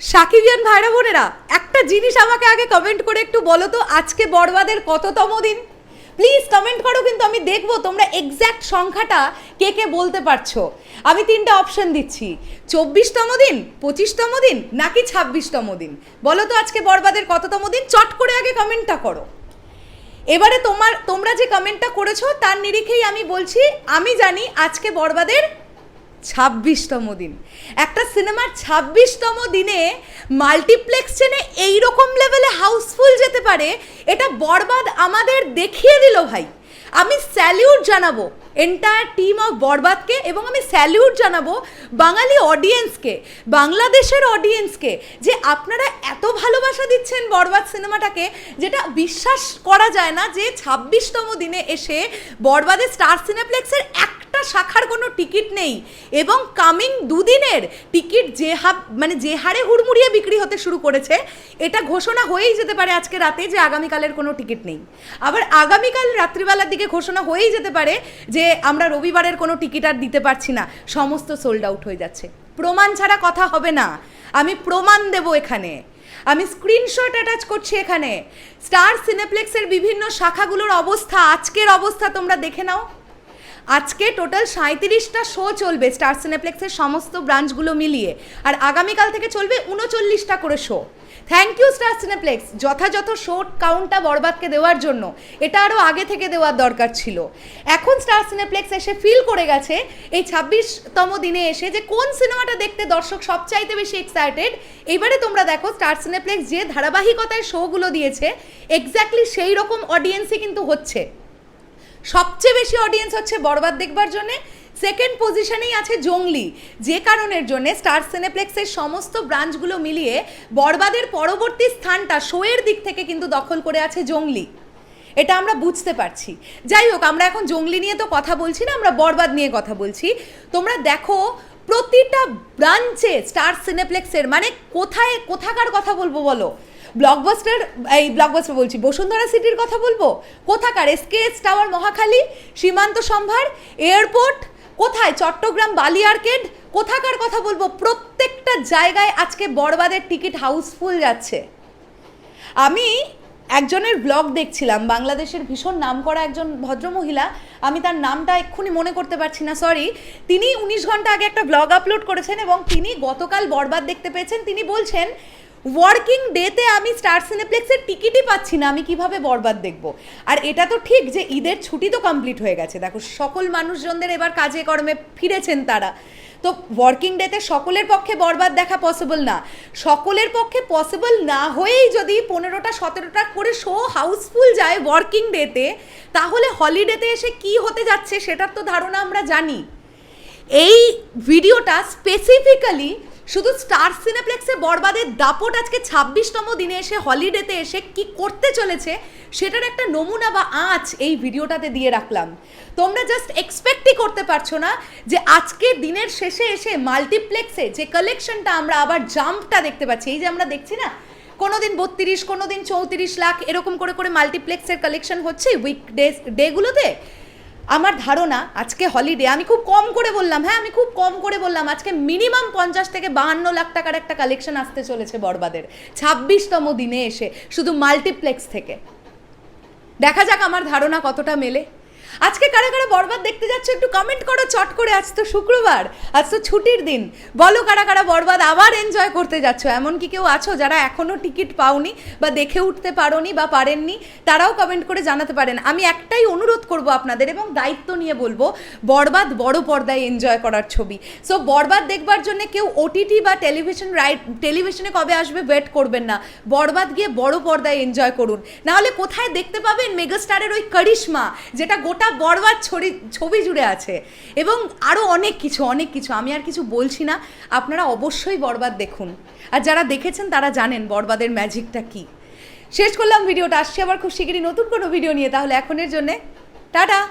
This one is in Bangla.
সাকিবিয়ান ভাইরা বোনেরা, একটা জিনিস আমাকে আগে কমেন্ট করে একটু বলো তো, আজকে বড়বাদের কততম দিন? প্লিজ কমেন্ট করো, কিন্তু আমি দেখব তোমরা এক্স্যাক্ট সংখ্যাটা কে কে বলতে পারছ। আমি তিনটা অপশন দিচ্ছি। চব্বিশতম দিন, পঁচিশতম দিন, নাকি ছাব্বিশতম দিন? বলো তো আজকে বড়বাদের কততম দিন? চট করে আগে কমেন্টটা করো। এবারে তোমার, তোমরা যে কমেন্টটা করেছ, তার নিরিখেই আমি বলছি, আমি জানি আজকে বড়বাদের ছাব্বিশতম দিন। একটা সিনেমার ছাব্বিশতম দিনে মাল্টিপ্লেক্স চেনে এইরকম লেভেলে হাউসফুল যেতে পারে, এটা বরবাদ আমাদের দেখিয়ে দিল ভাই। আমি স্যালিউট জানাব এন্টায়ার টিম অফ বরবাদকে এবং আমি স্যালিউট জানাব বাঙালি অডিয়েন্সকে বাংলাদেশের অডিয়েন্সকে যে আপনারা এত ভালোবাসা দিচ্ছেন বরবাদ সিনেমাটাকে, যেটা বিশ্বাস করা যায় না যে ছাব্বিশতম দিনে এসে বরবাদের স্টার সিনেপ্লেক্সের একটা শাখার কোনো টিকিট নেই এবং কামিং দুদিনের টিকিট যে হাব মানে যে হারে হুড়মুড়িয়ে বিক্রি হতে শুরু করেছে, এটা ঘোষণা হয়েই যেতে পারে আজকে রাতে যে আগামীকালের কোনো টিকিট নেই। আবার আগামীকাল রাত্রিবেলার দিকে ঘোষণা হয়েই যেতে পারে যে আমরা রবিবারের কোনো টিকিট আর দিতে পারছি না, সমস্ত সোল্ড আউট হয়ে যাচ্ছে। প্রমাণ ছাড়া কথা হবে না। আমি প্রমাণ দেব এখানে। আমি স্ক্রিনশট অ্যাটাচ করছি এখানে। স্টার সিনেপ্লেক্সের বিভিন্ন শাখাগুলোর অবস্থা, আজকের অবস্থা তোমরা দেখে নাও। আজকে টোটাল সাঁত্রিশটা শো চলবে স্টার সিনেপ্লেক্সের সমস্ত ব্রাঞ্চগুলো মিলিয়ে। আর আগামীকাল থেকে চলবে উনচল্লিশটা করে show. Thank you Star Cineplex যথাযথ শো কাউন্টটা বরবাদকে দেওয়ার জন্য। এটা আরও আগে থেকে দেওয়ার দরকার ছিল। এখন স্টার সিনেপ্লেক্স এসে ফিল করে গেছে এই ছাব্বিশতম দিনে এসে যে কোন সিনেমাটা দেখতে দর্শক সবচাইতে বেশি এক্সাইটেড এবারে তোমরা দেখো স্টার সিনেপ্লেক্স যে ধারাবাহিকতায় শোগুলো দিয়েছে এক্স্যাক্টলি সেই রকম অডিয়েন্সই কিন্তু হচ্ছে। সবচেয়ে বেশি অডিয়েন্স হচ্ছে বরবাদ দেখবার জন্যে। সেকেন্ড পজিশনেই আছে জঙ্গলি। যে কারণের জন্য স্টার সিনেপ্লেক্সের সমস্ত ব্রাঞ্চগুলো মিলিয়ে বরবাদের পরবর্তী স্থানটা শোয়ের দিক থেকে কিন্তু দখল করে আছে জঙ্গলি। এটা আমরা বুঝতে পারছি। যাই হোক, আমরা এখন জঙ্গলি নিয়ে তো কথা বলছি না, আমরা বরবাদ নিয়ে কথা বলছি। তোমরা দেখো, প্রতিটা ব্রাঞ্চে স্টার সিনেপ্লেক্সের মানে কোথায়, কোথাকার কথা বলব বলো? ব্লকবাস্টার এই ব্লকবাস্টার বলছি, বসুন্ধরা সিটির কথা বলব? কোথাকার? এসকেএস টাওয়ার মহাখালী, সীমান্ত সম্ভার এয়ারপোর্ট কোথায়? চট্টগ্রাম বালি আর্কেড কোথাকার কথা বলব? প্রত্যেকটা জায়গায় আজকে বড়বাদের টিকিট হাউসফুল যাচ্ছে। আমি একজনের ব্লগ দেখছিলাম, বাংলাদেশের ভীষণ নামকরা একজন ভদ্রমহিলা, আমি তার নামটা এক্ষুনি মনে করতে পারছি না সরি তিনি উনিশ ঘণ্টা আগে একটা ব্লগ আপলোড করেছেন এবং তিনি গতকাল বরবাদ দেখতে পেয়েছেন। তিনি বলছেন ওয়ার্কিং ডেতে আমি স্টার সিনেপ্লেক্সের টিকিটই পাচ্ছি না, আমি কীভাবে বরবাদ দেখব? আর এটা তো ঠিক যে ঈদের ছুটি তো কমপ্লিট হয়ে গেছে। দেখো, সকল মানুষজনদের এবার কাজে কর্মে ফিরেছেন তারা। তো ওয়ার্কিং ডেতে সকলের পক্ষে বরবাদ দেখা পসিবল না। সকলের পক্ষে পসিবল না হয়েই যদি পনেরোটা, সতেরোটা করে শো হাউসফুল যায় ওয়ার্কিং ডেতে তাহলে হলিডেতে এসে কি হতে যাচ্ছে সেটার তো ধারণা আমরা জানি। এই ভিডিওটা স্পেসিফিক্যালি শুধু স্টার সিনেপ্লেক্সে বরবাদের দাপট আজকে ছাব্বিশতম দিনে এসে হলিডেতে এসে কি করতে চলেছে, সেটার একটা নমুনা বা আঁচ এই ভিডিওটাতে দিয়ে রাখলাম। তোমরা জাস্ট এক্সপেক্টই করতে পারছ না যে আজকের দিনের শেষে এসে মাল্টিপ্লেক্সে যে কালেকশনটা আমরা আবার জাম্পটা দেখতে পাচ্ছি, এই যে আমরা দেখছি না কোনো দিন বত্রিশ কোনো দিন চৌত্রিশ লাখ, এরকম করে করে মাল্টিপ্লেক্সের কালেকশন হচ্ছে উইক ডে ডেগুলোতে আমার ধারণা আজকে হলিডে আমি খুব কম করে বললাম হ্যাঁ আমি খুব কম করে বললাম, আজকে মিনিমাম পঞ্চাশ থেকে বাহান্ন লাখ টাকার একটা কালেকশন আসতে চলেছে বরবাদের। ছাব্বিশতম দিনে এসে, শুধু মাল্টিপ্লেক্স থেকে। দেখা যাক আমার ধারণা কতটা মেলে। আজকে কারা কারা বরবাদ দেখতে যাচ্ছ একটু কমেন্ট করো, চট করে। আজ তো শুক্রবার, আজ তো ছুটির দিন। বলো কারা কারা বরবাদ আবার এনজয় করতে যাচ্ছ। এমন কি কেউ আছো যারা এখনও টিকিট পাওনি বা দেখে উঠতে পারোনি বা পারেননি, তারাও কমেন্ট করে জানাতে পারেন। আমি একটাই অনুরোধ করব আপনাদের এবং দায়িত্ব নিয়ে বলব, বরবাদ বড় পর্দায় এনজয় করার ছবি। সো বরবাদ দেখবার জন্য কেউ ওটিটি বা টেলিভিশন রাইট টেলিভিশনে কবে আসবে ওয়েট করবেন না। বরবাদ গিয়ে বড় পর্দায় এনজয় করুন। নাহলে কোথায় দেখতে পাবেন মেগাস্টারের ওই করিশ্মা, যেটা গোটা বরবাদ ছড়ি ছবি জুড়ে আছে। এবং আরও অনেক কিছু অনেক কিছু। আমি আর কিছু বলছি না। আপনারা অবশ্যই বরবাদ দেখুন। আর যারা দেখেছেন, তারা জানেন বরবাদের ম্যাজিকটা কি। শেষ করলাম ভিডিওটা। আসছি আবার খুব শিগগিরই নতুন কোনো ভিডিও নিয়ে। তাহলে এখনের জন্যে টাটা!